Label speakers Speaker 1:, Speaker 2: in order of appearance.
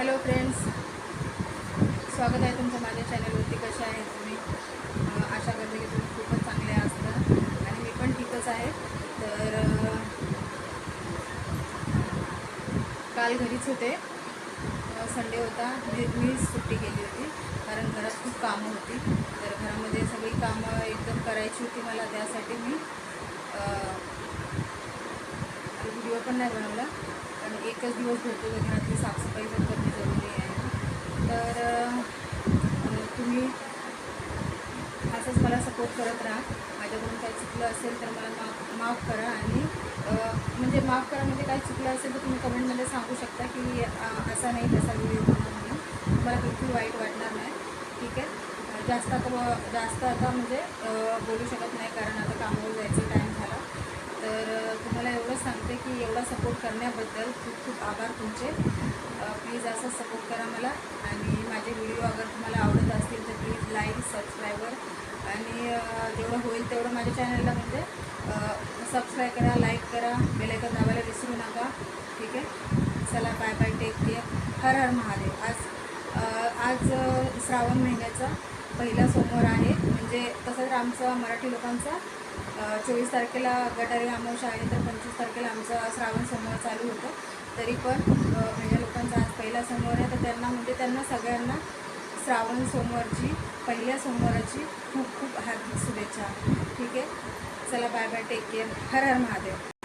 Speaker 1: Hello friends स्वागत आहे तुमचं माझ्या चॅनलवरती. कशा आहे तुम्ही? आशा करते की तुम्ही खूपच चांगले असता आणि मी पण ठीकच आहे. तर काल घरीच होते. संडे होता. म्हणजे मी सुट्टी केली होती. कारण घरात खूप कामं होती. तर घरामध्ये सगळी कामं एकदम करायची होती मला. त्यासाठी मी व्हिडिओ पण नाही बनवला. कारण दिवस भेटतो तर घरातली साफसफाई पण करणे जरुरी आहे. तर तुम्ही असंच मला सपोर्ट करत राहा. माझ्याकडून काही चुकलं असेल तर मला माफ माफ करा आणि म्हणजे माफ करा म्हणजे काही चुकलं असेल तर तुम्ही कमेंटमध्ये सांगू शकता की असा नाही तसा व्हिडिओ म्हणून. मला बिलकुल वाईट वाटणार नाही. ठीक आहे? जास्त आता जास्त आता म्हणजे बोलू शकत नाही कारण आता काम एवढंच सांगते की एवढा सपोर्ट करण्याबद्दल खूप खूप आभार तुमचे. प्लीज असं सपोर्ट करा मला आणि माझे व्हिडिओ अगर तुम्हाला आवडत असतील तर प्लीज लाईक सबस्क्रायबर आणि जेवढं होईल तेवढं माझ्या चॅनलला म्हणजे सबस्क्राईब करा लाईक करा बेलायकन दाबायला विसरू नका. ठीक आहे? चला bye bye take care Har Har Mahadev. आज आज श्रावण महिन्याचा पहिला सोमवार आहे. म्हणजे तसं तर आमचा मराठी लोकांचा चोवीस तारखेला गटारी अमावस्या आहे तर पंचवीस तारखेला आमचा श्रावण सोमवार चालू होतं. तरी पण म्हणजे लोकांचा आज पहिला सोमवार आहे तर त्यांना म्हणजे त्यांना सगळ्यांना श्रावण सोमवारची पहिल्या सोमवाराची खूप खूप हार्दिक शुभेच्छा. ठीक आहे? चला bye bye take care Har Har Mahadev.